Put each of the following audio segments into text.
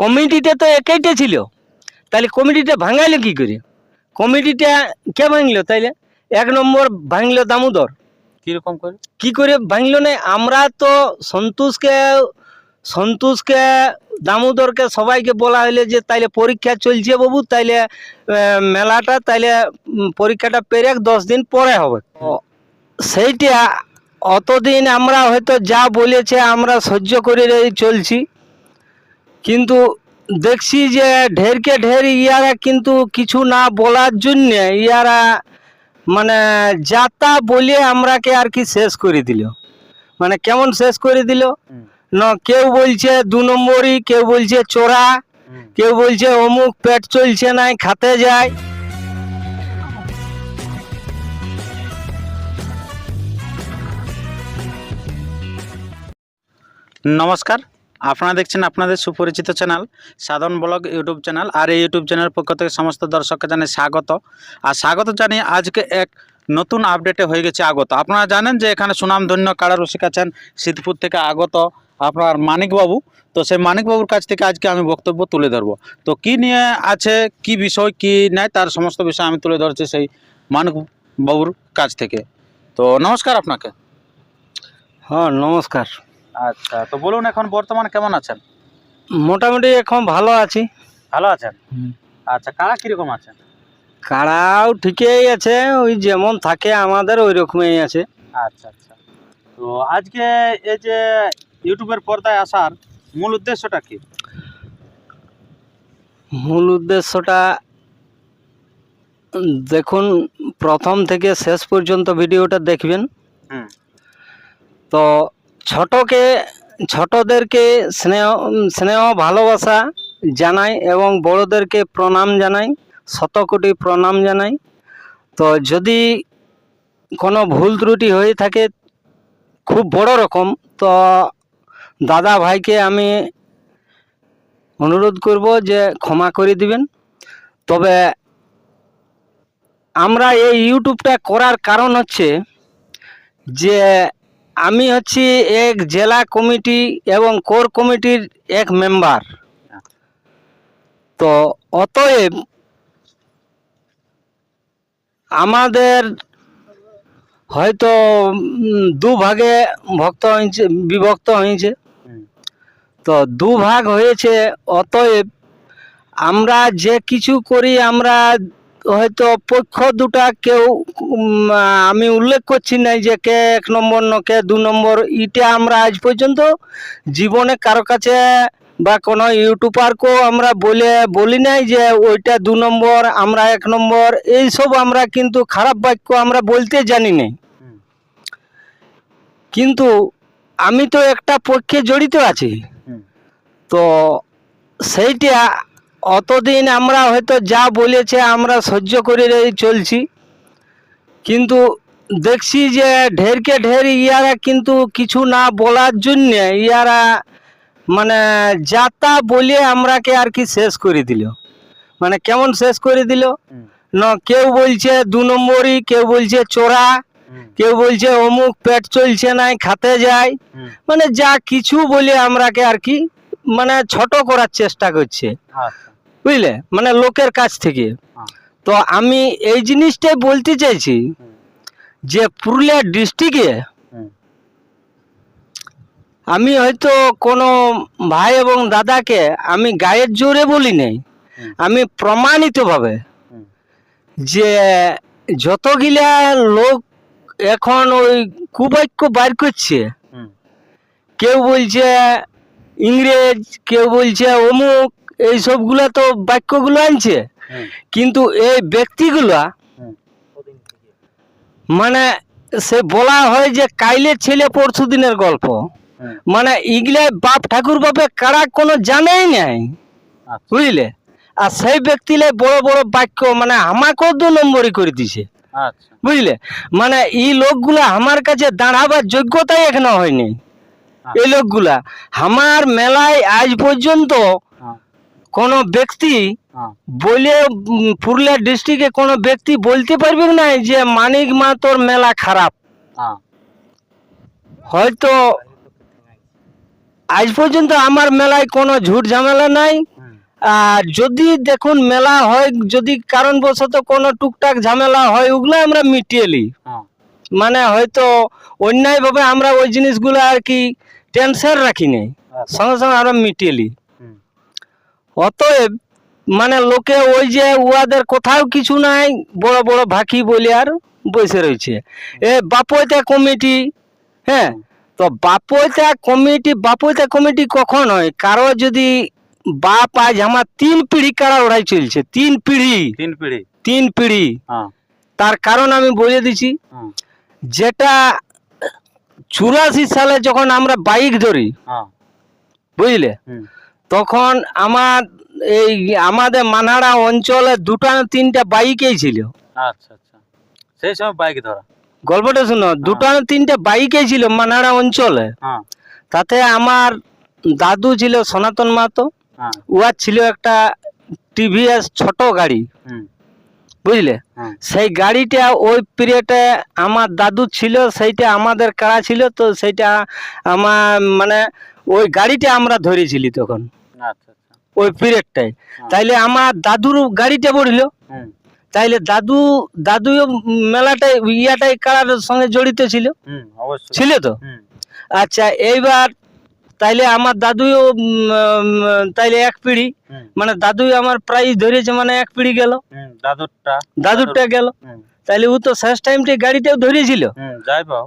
কমিটিতে তো একইটা ছিল। তাহলে কমিটিটা ভাঙাইলো কি করে? কমিটিটা কে ভাঙলো তাইলে? এক নম্বর ভাঙলো দামোদর। কীরকম করে? কি করে ভাঙলো না? আমরা তো সন্তোষকে সন্তোষকে দামোদরকে সবাইকে বলা হইলে যে তাইলে পরীক্ষা চলছে বাবু তাইলে মেলাটা তাইলে পরীক্ষাটা পেরে দশ দিন পরে হবে। সেইটা অতদিন আমরা হয়তো যা বলেছে আমরা সহ্য করে চলছি। কিন্তু দেখছি যে ঢেরকে ঢের ইয়ারা কিন্তু কিছু না বলার জন্য ইয়ারা মানে যাতা বলে আমরাকে আর কি শেষ করে দিল। মানে কেমন শেষ করে দিল। না কেউ বলছে দু নম্বরই কেউ বলছে চোরা কেউ বলছে অমুক পেট চলছে নাই খাতে যায়। নমস্কার। আপনারা দেখছেন আপনাদের সুপরিচিত channel Sadhan blog YouTube channel আর এই ইউটিউব চ্যানেলের পক্ষ থেকে সমস্ত দর্শককে জানাই স্বাগত। আর স্বাগত জানিয়ে আজকে এক নতুন আপডেটে হয়ে গেছে আগত। আপনারা জানেন যে এখানে সুনামধন্য কারা রসিক আছেন শীতপুর থেকে আগত আপনার মানিকবাবু। তো সেই মানিকবাবুর কাছ থেকে আজকে আমি বক্তব্য তুলে ধরবো। তো কি নিয়ে আছে, কি বিষয়, কি নেয় তার সমস্ত বিষয় আমি তুলে ধরছি সেই মানিকবাবুর কাছ থেকে। তো নমস্কার আপনাকে। হ্যাঁ নমস্কার। আচ্ছা তো বলুন এখন বর্তমানে কেমন আছেন? মোটামুটি এখন ভালো আছি। ভালো আছেন? আচ্ছা কারা কীরকম আছেন? কারাও ঠিকই আছে ওই যেমন থাকে আমাদের ওই রকমই আছে। আচ্ছা আচ্ছা। তো আজকে এই যে ইউটিউবের পর্দায় আসার মূল উদ্দেশ্যটা কি? মূল উদ্দেশ্যটা দেখুন প্রথম থেকে শেষ পর্যন্ত ভিডিওটা দেখবেন। হুম। তো ছোটকে, ছোটদেরকে স্নেহ স্নেহ, ভালোবাসা জানাই এবং বড়দেরকে প্রণাম জানাই, শতকোটি প্রণাম জানাই। তো যদি কোনো ভুল ত্রুটি হয়ে থাকে, খুব বড় রকম, তো দাদা ভাইকে আমি অনুরোধ করব যে ক্ষমা করে দিবেন। তবে আমরা এই ইউটিউবটা করার কারণ হচ্ছে যে আমি হচ্ছি এক জেলা কমিটি এবং কোর কমিটির এক মেম্বার। তো অতএব আমাদের হয়তো উম, দু ভাগে ভক্ত হয়েছে বিভক্ত হয়েছে। তো দু ভাগ হয়েছে অতএব আমরা যে কিছু করি আমরা হয়তো পক্ষ দুটা কেউ আমি উল্লেখ করছি না যে কে এক নম্বর ন কে দু নম্বর এটা আমরা আজ পর্যন্ত জীবনে কারও কাছে বা কোনো ইউটিউবারকেও আমরা বলে বলি নাই যে ওইটা দু নম্বর আমরা এক নম্বর এইসব আমরা কিন্তু খারাপ বাক্য আমরা বলতে জানি না। কিন্তু আমি তো একটা পক্ষে জড়িত আছি। তো সেইটা অতদিন আমরা হয়তো যা বলেছে আমরা সহ্য করে চলছি। কিন্তু দেখছি যে ঢেরকে ঢের ইয়ারা কিন্তু কিছু না বলার জন্য ইয়ারা মানে যাতা বলে আমরাকে আর কি শেষ করে দিল। মানে কেমন শেষ করে দিল? না কেউ বলছে দু নম্বরই কেউ বলছে চোরা কেউ বলছে অমুক পেট চলছে নাই খাতে যায়। মানে যা কিছু বলে আমরাকে আর কি মানে ছোট করার চেষ্টা করছে। আচ্ছা। বুঝলে? মানে লোকের কাছ থেকে। হ্যাঁ। তো আমি এই জিনিসটাই বলতে চাইছি যে পুরুলিয়া ডিস্ট্রিক্টে আমি হয়তো কোনো ভাই এবং দাদাকে আমি গায়ের জোরে বলি নাই। আমি প্রমাণিতভাবে যে যতগুলা লোক এখন ওই কুবাক্য বার করছে কেউ বলছে ইংরেজ কেউ বলছে অমুক এই সবগুলা তো বাক্যগুলো আনছে। কিন্তু এই ব্যক্তিগুলা মানে সে বলা হয় যে কাইলের ছেলে পরশু দিনের গল্প। মানে ইগলা বাপ ঠাকুর বাপে কারা কোনো জানেই নাই। আচ্ছা। বুঝলে? আর সেই ব্যক্তিলে বড় বড় বাক্য মানে আমাকেও দু নম্বরই করে দিছে। আচ্ছা। বুঝলে? মানে এই লোকগুলা আমার কাছে দাঁড়াবার যোগ্যতাই এখনও হয়নি। এই লোকগুলা আমার মেলায় আজ পর্যন্ত হ্যাঁ কোনো ব্যক্তি হ্যাঁ। বলে পুরুলিয়া ডিস্ট্রিক্টে কোনো ব্যক্তি বলতে পারবে না যে মানিক মা তোর মেলা খারাপ। হ্যাঁ। হয়তো আজ পর্যন্ত আমার মেলায় কোনো ঝুট ঝামেলা নাই। আর যদি দেখুন মেলা হয় যদি কারণবশত কোনো টুকটাক ঝামেলা হয় ওগুলো আমরা মিটিয়ে নিই। হ্যাঁ, মানে হয়তো অন্যায়ভাবে আমরা ওই জিনিসগুলো আর কি টেনশন রাখি নেই আচ্ছা, সঙ্গে সঙ্গে আমরা মিটিয়ে নিই। অতএব মানে লোকে ওই যে উহাদের কোথাও কিছু নাই বড় বড় ভাকি বলে আর বসে রয়েছে। এ বাপৈতা কমিটি হ্যাঁ? তো বাপৈতা কমিটি বাপৈতা কমিটি কখন হয়? কারও যদি বাপ আজ আমার তিন পিঢ়ি কারা ওড়াই চলছে? তিন পিঢ়ি তিন পিঢ়ি তিন পিঢ়ি হ্যাঁ। তার কারণ আমি বলে দিছি। যেটা চুরাশি সালে যখন আমরা বাইক ধরি হ্যাঁ। বুঝলে? হুম, তখন আমার এই আমাদের মানাড়া অঞ্চলে দুটা না তিনটা বাইকেই ছিল। আচ্ছা আচ্ছা। সেই সময় বাইক ধরা। গল্পটা শুনো দুটা না তিনটা বাইকেই ছিল মানাড়া অঞ্চলে। হ্যাঁ। তাতে আমার দাদু ছিল সনাতন মাতো হ্যাঁ। উহার ছিল একটা টিভিএস ছোট গাড়ি। বুঝলে? সেই গাড়িটা ওই পিরিয়ডে আমার দাদু ছিল সেইটা আমাদের কাড়া ছিল তো সেইটা আমার মানে ওই গাড়িটা আমরা ধরেছিলি তখন। ওই পিরিয়ডটাই তাইলে আমার দাদুর গাড়িটা পড়ল। তাইলে দাদু দাদুও মেলাটাই ইয়াটাই কারার সঙ্গে জড়িত ছিল। ছিল তো? আচ্ছা এইবার তাইলে আমার দাদুও তাইলে এক পিড়ি। মানে দাদুই আমার প্রাইজ ধরেছে মানে এক পিড়ি গেল। দাদুরটা। দাদুরটা গেল। তাইলে ও তো শেষ টাইমটা গাড়িটাও ধরেছিল।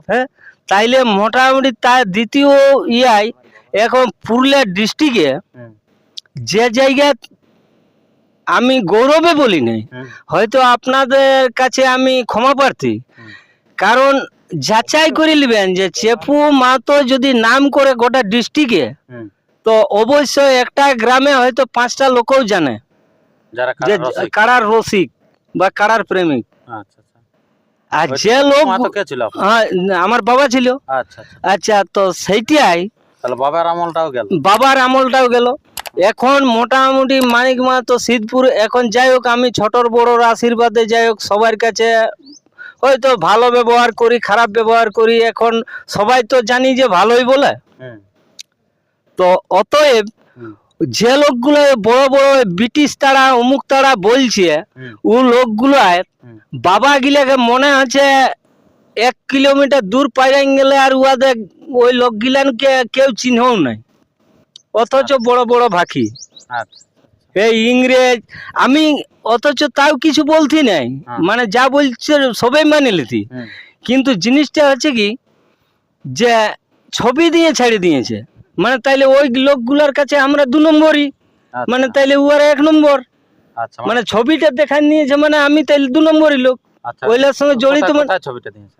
হ্যাঁ? তাইলে মোটামুটি তার দ্বিতীয় ইয়াই এখন পুরুলিয়া ডিস্ট্রিক্টে যে জায়গায় আমি গৌরবে বলি নাই হয়তো আপনাদের কাছে আমি ক্ষমা প্রার্থী। কারণ যাচাই করে নেবেন যে চেপু মাতো যদি নাম করে গোটা ডিস্ট্রিক্টে তো অবশ্যই একটা গ্রামে হয়তো পাঁচটা লোকও জানে। যে। কারার রসিক বা কারার প্রেমিক। আচ্ছা আচ্ছা। আর যে লোক হ্যাঁ, আমার বাবা ছিল। আচ্ছা আচ্ছা। আচ্ছা তো সেইটাই বাবার আমলটাও গেল। বাবার আমলটাও গেল। এখন মোটামুটি মানিক মাহাতো সিদ্ধপুর এখন যাই হোক আমি ছোটর বড়র আশীর্বাদে যাই হোক সবার কাছে হয়তো ভালো ব্যবহার করি খারাপ ব্যবহার করি এখন সবাই তো জানি যে ভালোই বলে। তো অতএব যে লোকগুলো বড় বড় ব্রিটিশ তারা অমুক তারা বলছে ও লোকগুলো বাবা গিলাকে মনে হচ্ছে এক কিলোমিটার দূর পাইয়ে গেলে আর উহাদের ওই লোকগুলানকে কেউ চিহ্নও নাই। অথচ বড় বড় ভাকি আচ্ছা। এই ইংরেজ আমি অথচ তাও কিছু বলতি নাই। হ্যাঁ। মানে যা বলছে সবাই মানে লিতি। কিন্তু জিনিসটা হচ্ছে কি যে ছবি দিয়ে ছেড়ে দিয়েছে। মানে তাইলে ওই লোকগুলোর কাছে আমরা দু নম্বরই। আচ্ছা, মানে তাইলে উয়ার এক নম্বর। আচ্ছা মানে মানে ছবিটা দেখান নিয়েছে মানে আমি তাইলে দু নম্বরই লোক। আচ্ছা ওইলার সঙ্গে জড়িত মানে ছবিটা দিয়েছে?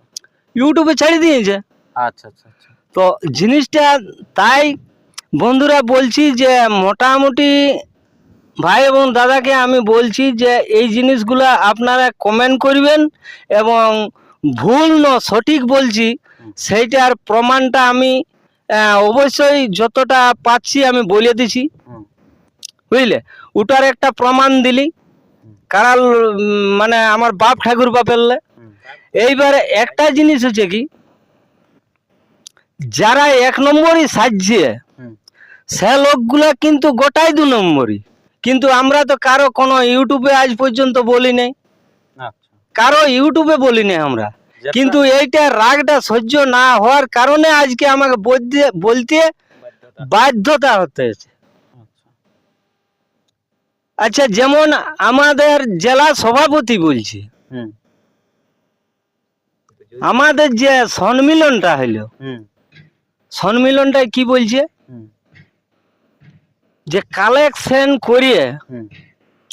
ইউটিউবে ছেড়ে দিয়েছে। আচ্ছা আচ্ছা আচ্ছা। তো জিনিসটা তাই বন্ধুরা বলছি যে মোটামুটি ভাই এবং দাদাকে আমি বলছি যে এই জিনিসগুলো আপনারা কমেন্ট করবেন এবং ভুল ন সঠিক বলছি সেইটার প্রমাণটা আমি অবশ্যই যতটা পাচ্ছি আমি বলে দিছি। বুঝলে? ওটার একটা প্রমাণ দিলি। কারাল মানে আমার বাপ ঠাকুর বাপেরলে হুম, এইবারে একটা জিনিস হচ্ছে কি যারা এক নম্বরই সাজছে সে লোকগুলা কিন্তু গোটাই দু নম্বরই। কিন্তু আমরা তো কারও কোনো ইউটিউবে আজ পর্যন্ত বলি নাই। আচ্ছা। কারও ইউটিউবে বলি নাই আমরা। কিন্তু এইটা রাগটা সহ্য না হওয়ার কারণে আজকে আমাকে বলতে বলতে বাধ্যতা। হতেছে আচ্ছা আচ্ছা যেমন আমাদের জেলা সভাপতি বলছি। আমাদের যে সম্মিলনটা হইল হুম, সম্মিলনটায় কি বলছে? যে কালেকশন করিয়ে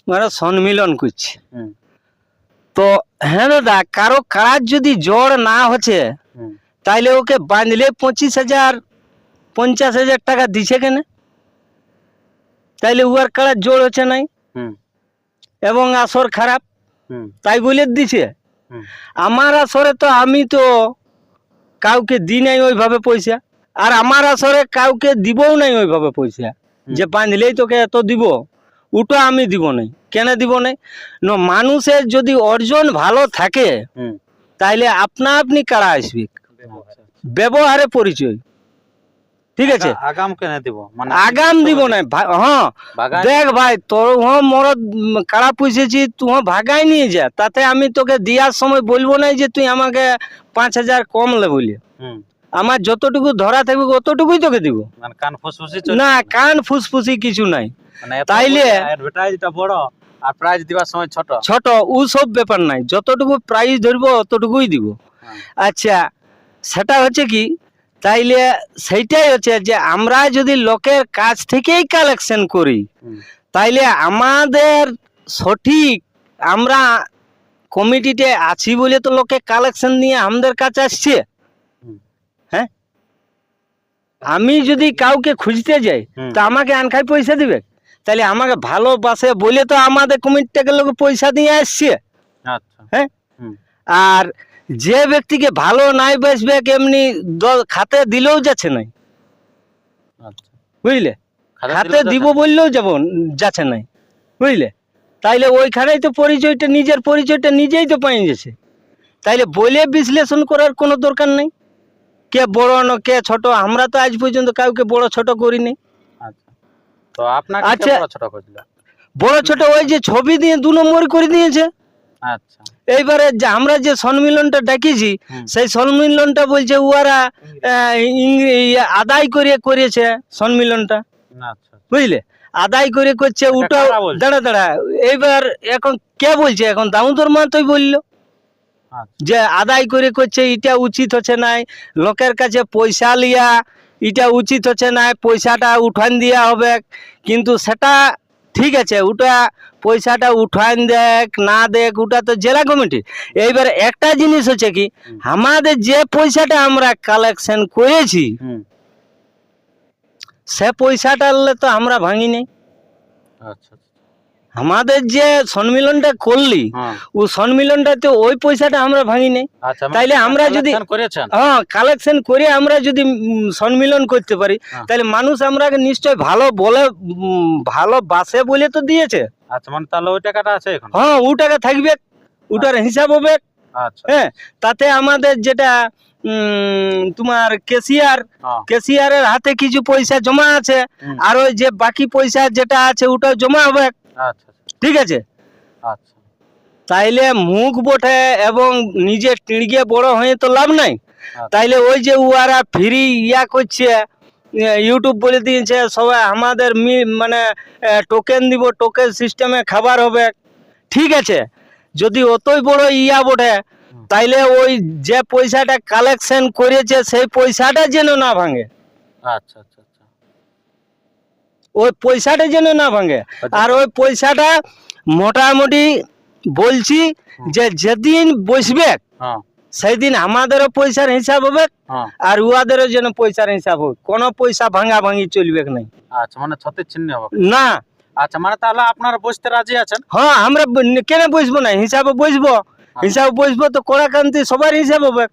ওরা সম্মিলন করছে। তো হ্যাঁ দাদা কারও কাজ যদি জ্বর না হচ্ছে তাইলে ওকে বাঁধলে পঁচিশ হাজার পঞ্চাশ হাজার টাকা দিছে কেন? তাইলে উয়ার কাড়ার জোর হচ্ছে নাই। হুম, এবং আসর খারাপ। হুম, তাই বলে দিছে। আমার আসরে তো আমি তো কাউকে দি নাই ওইভাবে পয়সা। আর আমার আসরে কাউকে দিবও নাই ওইভাবে পয়সা। যে বাঁধলেই তোকে এত দিব ওটা আমি দিব নাই। কেন দিব নাই? ন মানুষের যদি অর্জন ভালো থাকে তাইলে আপনা আপনি কারা আসবে? আচ্ছা। ব্যবহারে পরিচয়। ঠিক আছে? আগাম কেন দিব? মানে আগাম দিব না হ্যাঁ। দেখ ভাই তোর হ্যাঁ উম, কাড়া পুষেছি তুই হ্যাঁ ভাগাই নিয়ে যা। তাতে আমি তোকে দেওয়ার সময় বলব না যে তুই আমাকে পাঁচ হাজার কম লে বলি। হুম। আমার যতটুকু ধরা থাকবে অতটুকুই তোকে দিব। মানে কান ফুসফুসি না কান ফুসফুসি কিছু নাই। মানে তাইলে- অ্যাডভার্টাইজটা বড় আর প্রাইজ দিবার সময় ছোট। ছোট ও সব ব্যাপার নাই। যতটুকু প্রাইস ধরবো অতটুকুই দিব। হ্যাঁ। আচ্ছা সেটা হচ্ছে কি তাইলে সেইটাই হচ্ছে যে আমরা যদি লোকের কাছ থেকেই কালেকশন করি তাইলে আমাদের সঠিক আমরা কমিটিতে আছি বলে তো লোকে কালেকশন নিয়ে আমাদের কাছে আসছে। হ্যাঁ? আমি যদি কাউকে খুঁজতে যাই। তো আমাকে আনখাই পয়সা দিবে। তাহলে আমাকে ভালোবাসে বলে তো আমাদের কমিটি থেকে লোক পয়সা দিয়ে আসছে। হ্যাঁ? আর যে ব্যক্তিকে ভালো নাই বেসবে এমনি দ- খাতে দিলেও যাচ্ছে নাই। আচ্ছা। বুঝলে? খাতা দিব বললেও যাব যাচ্ছে নাই। বুঝলে? তাইলে ওইখানেই তো পরিচয়টা নিজের পরিচয়টা নিজেই তো পাই যাচ্ছে তাইলে বলে বিশ্লেষণ করার কোনো দরকার নেই। কে বড় না কে ছোট আমরা তো আজ পর্যন্ত কাউকে বড় ছোট করিনি। আচ্ছা। তো আপনাকে আচ্ছা। বড় ছোট করছিল? বড় ছোট ওই যে ছবি দিয়ে দু নম্বর করে দিয়েছে। আচ্ছা। এইবারে যে আমরা যে সম্মিলনটা ডাকিছি সেই সম্মিলনটা বলছে ইয়ে আদায় করে করেছে সম্মিলনটা আচ্ছা। বুঝলে? আদায় করে করছে বলছে? দাঁড়া দাঁড়া। এইবার এখন কে বলছে? এখন দামোদর মাতই বলল। যে আদায় করে করছে এটা উচিত হচ্ছে নাই। লোকের কাছে পয়সা লিয়া এটা উচিত হচ্ছে নাই। পয়সাটা উঠান দিয়া হবে। কিন্তু সেটা ঠিক আছে ওটা পয়সাটা উঠান দেখ না দেখ ওটা তো জেলা কমিটি। এইবার একটা জিনিস হচ্ছে কি আমাদের যে পয়সাটা আমরা কালেকশন করেছি সে পয়সাটা তো আমরা ভাঙি নাই আচ্ছা আচ্ছা। আমাদের যে সম্মিলনটা করলি হ্যাঁ। ও সম্মিলনটাতে ওই পয়সাটা আমরা ভাঙি নাই আচ্ছা মানে তাইলে আমরা যদি- হ্যাঁ কালেকশন করে আমরা যদি সম্মিলন করতে পারি হ্যাঁ। তাহলে মানুষ আমরা নিশ্চয় ভালো বলে উম, ভালোবাসে বলে তো দিয়েছে। আচ্ছা মানে তাহলে ওই টাকাটা আছে এখন? হ্যাঁ ও টাকা থাকবে ওটার হিসাব হবে। আচ্ছা। হ্যাঁ তাতে আমাদের যেটা তোমার কেসিয়ার হ্যাঁ। কেসিয়ারের হাতে কিছু পয়সা জমা আছে আর ওই যে বাকি পয়সা যেটা আছে ওটাও জমা হবে। আচ্ছা ঠিক আছে? আচ্ছা। তাইলে মুখ বটে এবং নিজে টিড়িয়ে বড় হয়ে তো লাভ নাই। তাইলে ওই যে উয়ারা ফ্রি ইয়া করছে ইউটিউব বলে দিয়েছে সবাই আমাদের মানে টোকেন দিব টোকেন সিস্টেমে খাবার হবে। ঠিক আছে? যদি অতই বড় ইয়া বটে তাইলে ওই যে পয়সাটা কালেকশন করেছে সেই পয়সাটা যেন না ভাঙে। আচ্ছা আচ্ছা আচ্ছা। ওই পয়সাটা যেন না ভাঙে। আর ওই পয়সাটা মোটামুটি বলছি যে যেদিন বসবে হ্যাঁ। সেই দিন আমাদেরও পয়সার হিসাব হবে হ্যাঁ। আর উহাদেরও যেন পয়সার হিসাব হবে কোনো পয়সা ভাঙা ভাঙি চলবে নাই। আচ্ছা মানে ছতের চিহ্ন হবে। না। আচ্ছা মানে তাহলে আপনারা বসতে রাজি আছেন? হ্যাঁ আমরা কেন বসবো না? হিসাবে বসবো। হিসাবে বসবো তো কড়াকান্তি সবার হিসাব হবে।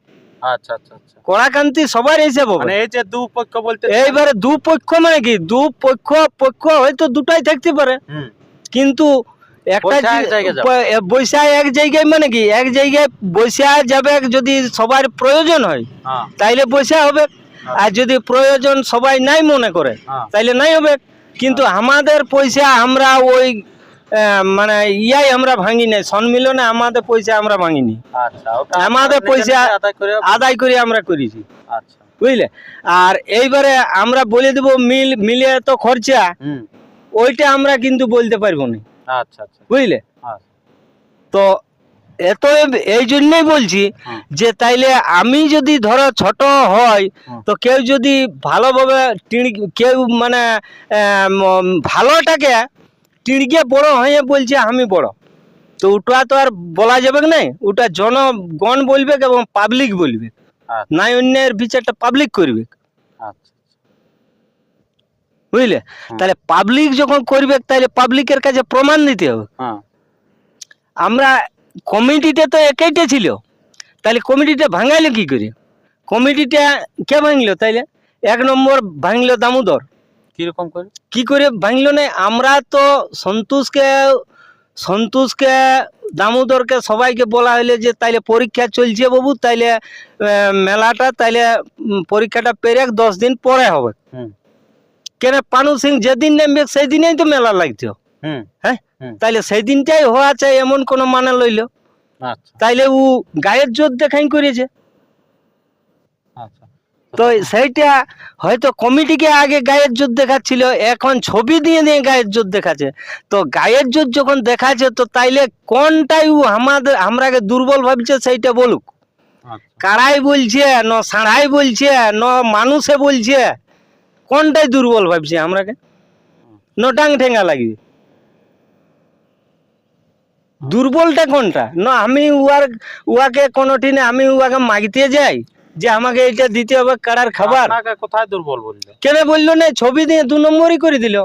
আচ্ছা আচ্ছা আচ্ছা। কড়াকান্তি সবার হিসাব হবে মানে এই যে দু পক্ষ বলতে এইবারে দু পক্ষ মানে কি? দু পক্ষ পক্ষ হয়তো দুটাই থাকতে পারে। কিন্তু একটা বৈশা এক জায়গায় মানে কি? এক জায়গায় বৈশা যাবে যদি সবার প্রয়োজন হয় হ্যাঁ। তাইলে বৈশা হবে। আর যদি প্রয়োজন সবাই নাই মনে করে হ্যাঁ। তাইলে নাই হবে। কিন্তু আমাদের পয়সা আমরা ওই মানে ইয়াই আমরা ভাঙি নাই। সম্মিলনে আমাদের পয়সা আমরা ভাঙিনি আচ্ছা আমাদের পয়সা আদায় করে আমরা করেছি। আচ্ছা। বুঝলে? আর এইবারে আমরা বলে দেবো মিল মিলে তো খরচা। ওইটা আমরা কিন্তু বলতে পারব না। আচ্ছা বুঝলে? তো এত এই জন্যই বলছি যে তাইলে আমি যদি ধরো ছোট হয় তো কেউ যদি ভালোভাবে কেউ মানে ভালোটাকে টিড়কে বড় হয়ে বলছে আমি বড়। তো ওটা তো আর বলা যাবে না ওটা জনগণ বলবে এবং পাবলিক বলবে। আচ্ছা। নাই অন্যের বিচারটা পাবলিক করবে। আচ্ছা। বুঝলে? তাহলে পাবলিক যখন করবে তাহলে পাবলিকের কাছে প্রমাণ দিতে হবে। হ্যাঁ। আমরা কমিটিতে তো একইটা ছিল। তাহলে কমিটিটা ভাঙাইলো কি করে? কমিটিটা কে ভাঙলো তাইলে? এক নম্বর ভাঙলো দামোদর। কীরকম করে? কি করে ভাঙলো না? আমরা তো সন্তোষকে সন্তোষকে দামোদরকে সবাইকে বলা হইলে যে তাইলে পরীক্ষা চলছে বাবু তাইলে মেলাটা তাইলে পরীক্ষাটা পেরে দশ দিন পরে হবে। কেন পানু সিং যেদিন নামবে সেই দিনেই তো মেলা লাগতো হ্যাঁ? তাইলে সেই দিনটাই হওয়া চাই এমন কোন মানে লইল। আচ্ছা। তাইলে ও গায়ের জোর দেখাই করেছে। তো সেইটা হয়তো কমিটিকে আগে গায়ের জোর দেখাচ্ছিল এখন ছবি দিয়ে দিয়ে গায়ের জোর দেখাচ্ছে। তো গায়ের জোর যখন দেখাচ্ছে তো তাইলে কোনটাই আমাদের আমরাকে দুর্বল ভাবছে সেইটা বলুক। আচ্ছা। কারাই বলছে ন সাড়াই বলছে ন মানুষে বলছে কোনটাই দুর্বল ভাবছে আমরাকে? ন ডাং ঠেঙ্গা লাগবে। দুর্বলটা কোনটা? না আমি উয়ার উয়াকে কোনোটিনে আমি উয়াকে মাগিতে যাই? যে আমাকে এটা দিতে হবে কারার খাবার। কোথায় দুর্বল বললে? কেন বলল না ছবি দিয়ে দু নম্বরই করে দিল।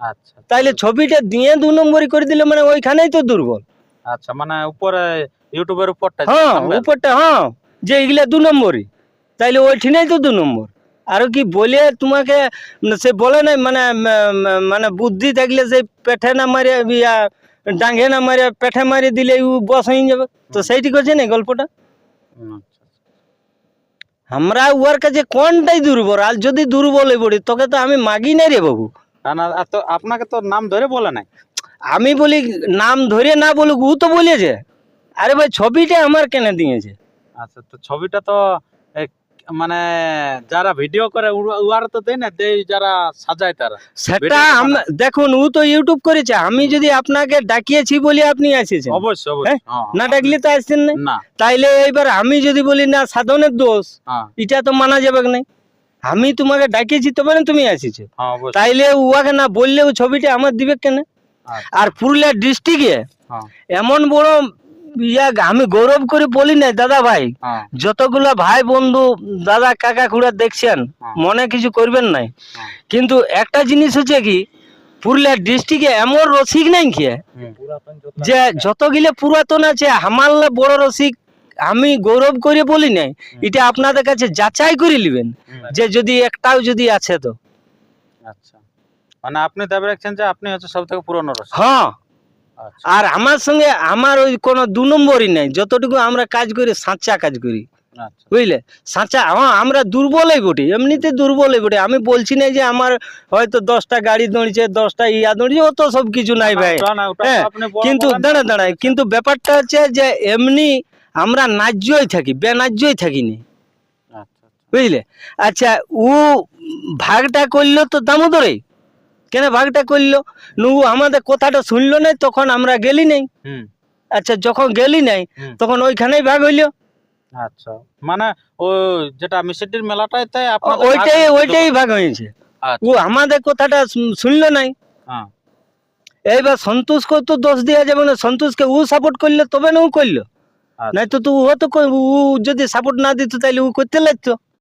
আচ্ছা তাইলে ছবিটা দিয়ে দু নম্বরই করে দিল মানে ওইখানেই তো দুর্বল। আচ্ছা মানে উপরে ইউটিউবের উপরটা হ্যাঁ উপরটা হ্যাঁ যে এগুলা দু নম্বরই। তাইলে ওইখানেই তো দু নম্বর। আর কি বলে তোমাকে সে বলে নাই মানে মানে বুদ্ধি থাকলে সেই পেঠে না মারে ইয়া ডাঙ্গে না মারে পেঠে মারি দিলে বস হয়ে যাবে। তো সেইটি করছে না গল্পটা? আচ্ছা, আচ্ছা। আমরা ওর কাছে কোনটাই দুর্বল আর যদি দুর্বল হয়ে পড়ি তোকে তো আমি মাগি নাই রে বাবু না, তো আপনাকে তো নাম ধরে বলে নাই আমি বলি নাম ধরে না বলুক ও তো বলেছে আরে ভাই ছবিটা আমার কেন দিয়েছে আচ্ছা তো ছবিটা তো মানে যারা ভিডিও করে উহার তো দেয় না যারা সাজায় তারা। সেটা দেখুন ও তো ইউটিউব করেছে। আমি যদি আপনাকে ডাকিয়েছি বলে আপনি এসেছেন। অবশ্যই অবশ্যই। হ্যাঁ, না ডাকলে তো আসছেন না। তাইলে এইবার আমি যদি বলি না সাধনের দোষ হ্যাঁ। এটা তো মানা যাবে না। আমি তোমাকে ডাকিয়েছি তবে না তুমি আসিছো হ্যাঁ তাইলে উয়াকে না বললে ও ছবিটা আমার দিবে কেন? আচ্ছা, আর পুরুলিয়া ডিস্ট্রিক্টে হ্যাঁ। এমন বড় আমি গৌরব করে বলি না দাদা ভাই। হ্যাঁ। যতগুলো ভাই বন্ধু দাদা কাকা খুড়া দেখছেন হ্যাঁ। মনে কিছু করবেন নাই। হ্যাঁ। কিন্তু একটা জিনিস হচ্ছে কি পুরুলিয়া ডিস্ট্রিক্টে এমন রসিক নাই কি। যে যতগুলো পুরাতন আছে আমার বড় রসিক আমি গৌরব করে বলি নাই এটা আপনাদের কাছে যাচাই করে নেবেন যে যদি একটাও যদি আছে তো। আচ্ছা। মানে আপনি দাবি রাখছেন যে আপনি হচ্ছে সব থেকে পুরনো রসিক। হ্যাঁ। আর আমার সঙ্গে আমার ওই কোনো দু নম্বরই নাই। যতটুকু আমরা কাজ করি সাঁচা কাজ করি। আচ্ছা। বুঝলে? সাঁচা আমরা দুর্বলই বটে। এমনিতে দুর্বলই বটে। আমি বলছি না যে আমার হয়তো দশটা গাড়ি দৌড়ছে দশটা ইয়া দৌড়ছে অত সব কিছু নাই ভাই। হ্যাঁ, কিন্তু। দাঁড়া দাঁড়ায় কিন্তু ব্যাপারটা হচ্ছে যে এমনি আমরা ন্যায্যই থাকি বেন্যায্যই থাকি নি আচ্ছা আচ্ছা। বুঝলে? আচ্ছা ও ভাগটা করল তো দামোদরে কেন ভাগটা করল নু আমাদের কথাটা শুনলো নাই তখন আমরা গেলি নাই। আচ্ছা যখন গেলি নাই তখন ওইখানেই ভাগ হইল। আচ্ছা। মানে ও যেটা মিসিটির মেলাটাতে ও- আপনাদের ওইটাই ওইটাই ভাগ হয়েছে। আচ্ছা। ও আমাদের কথাটা শুন- শুনলো নাই। হ্যাঁ। এইবার সন্তোষকে তো দোষ দেওয়া যাবে না। সন্তোষকে ও সাপোর্ট করলে তবে না ও করল। আচ্ছা। নাই তো তো ও তো ও যদি সাপোর্ট না দিত তাহলে ও করতে লাগতো।